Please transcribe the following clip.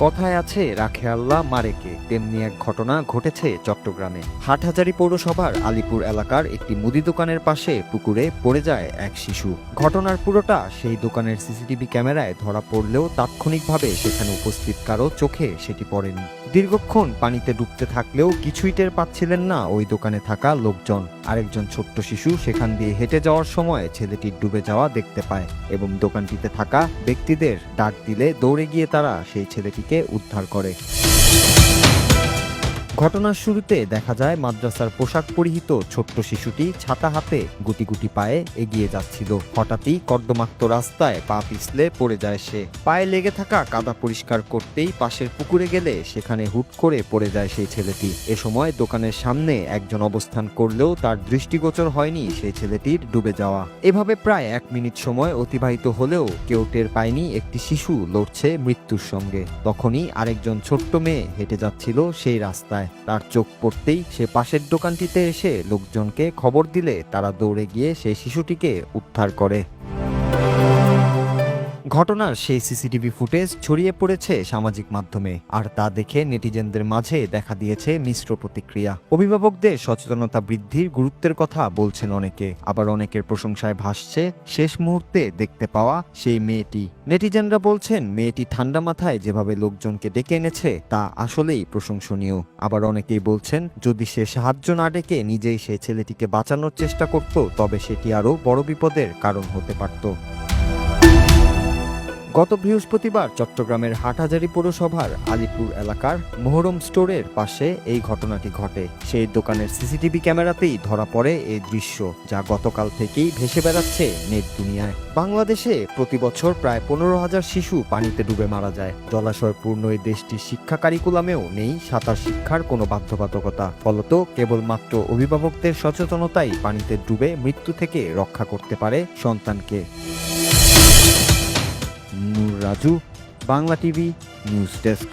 কথায় আছে, রাখে আল্লাহ মারেকে। তেমনি এক ঘটনা ঘটেছে চট্টগ্রামে। হাটহাজারি পৌরসভার আলিপুর এলাকার একটি মুদি দোকানের পাশে পুকুরে পড়ে যায় এক শিশু। ঘটনার পুরোটা সেই দোকানের সিসিটিভি ক্যামেরায় ধরা পড়লেও তাৎক্ষণিকভাবে সেখানে উপস্থিত কারও চোখে সেটি পড়েনি। দীর্ঘক্ষণ পানিতে ডুবতে থাকলেও কিছুই টের পাচ্ছিলেন না ওই দোকানে থাকা লোকজন। আরেকজন ছোট্ট শিশু সেখান দিয়ে হেঁটে যাওয়ার সময় ছেলেটি ডুবে যাওয়া দেখতে পায় এবং দোকানটিতে থাকা ব্যক্তিদের ডাক দিলে দৌড়ে গিয়ে তারা সেই ছেলেটিকে উদ্ধার করে। ঘটনার শুরুতে দেখা যায় মাদ্রাসার পোশাক পরিহিত ছোট্ট শিশুটি ছাতা হাতে গুটি গুটি পায়ে এগিয়ে যাচ্ছিল। হঠাৎই কর্দমাক্ত রাস্তায় পা পিছলে পড়ে যায় সে। পায়ে লেগে থাকা কাদা পরিষ্কার করতেই পাশের পুকুরে গেলে সেখানে হুট করে পড়ে যায় সেই ছেলেটি। এ সময় দোকানের সামনে একজন অবস্থান করলেও তার দৃষ্টিগোচর হয়নি সেই ছেলেটির ডুবে যাওয়া। এভাবে প্রায় এক মিনিট সময় অতিবাহিত হলেও কেউ টের পায়নি একটি শিশু লড়ছে মৃত্যুর সঙ্গে। তখনই আরেকজন ছোট্ট মেয়ে হেঁটে যাচ্ছিল সেই রাস্তায়। তার চোখ পড়তেই সে পাশের দোকানটিতে এসে লোকজনকে খবর দিলে তারা দৌড়ে গিয়ে সেই শিশুটিকে উদ্ধার করে। ঘটনার সেই সিসিটিভি ফুটেজ ছড়িয়ে পড়েছে সামাজিক মাধ্যমে, আর তা দেখে নেটিজেনদের মাঝে দেখা দিয়েছে মিশ্র প্রতিক্রিয়া। অভিভাবকদের সচেতনতা বৃদ্ধির গুরুত্বের কথা বলছেন অনেকে। আবার অনেকের প্রশংসায় ভাসছে শেষ মুহূর্তে দেখতে পাওয়া সেই মেয়েটি। নেটিজেনরা বলছেন, মেয়েটি ঠান্ডা মাথায় যেভাবে লোকজনকে ডেকে এনেছে, তা আসলেই প্রশংসনীয়। আবার অনেকেই বলছেন, যদি সে সাহায্য না ডেকে নিজেই সে ছেলেটিকে বাঁচানোর চেষ্টা করত, তবে সেটি আরও বড় বিপদের কারণ হতে পারত। গত বৃহস্পতিবার চট্টগ্রামের হাটহাজারী পৌরসভার আলিপুর এলাকার মোহরম স্টোরের পাশে এই ঘটনাটি ঘটে। সেই দোকানের সিসিটিভি ক্যামেরাতেই ধরা পড়ে এই দৃশ্য, যা গতকাল থেকেই ভেসে বেড়াচ্ছে নেট দুনিয়ায়। বাংলাদেশে প্রতি বছর প্রায় পনেরো হাজার শিশু পানিতে ডুবে মারা যায়। জলাশয়পূর্ণ এই দেশটির শিক্ষা কারিকুলামেও নেই সাঁতার শিক্ষার কোনো বাধ্যবাধকতা। ফলত কেবলমাত্র অভিভাবকদের সচেতনতাই পানিতে ডুবে মৃত্যু থেকে রক্ষা করতে পারে সন্তানকে। Raju Bangla TV news desk.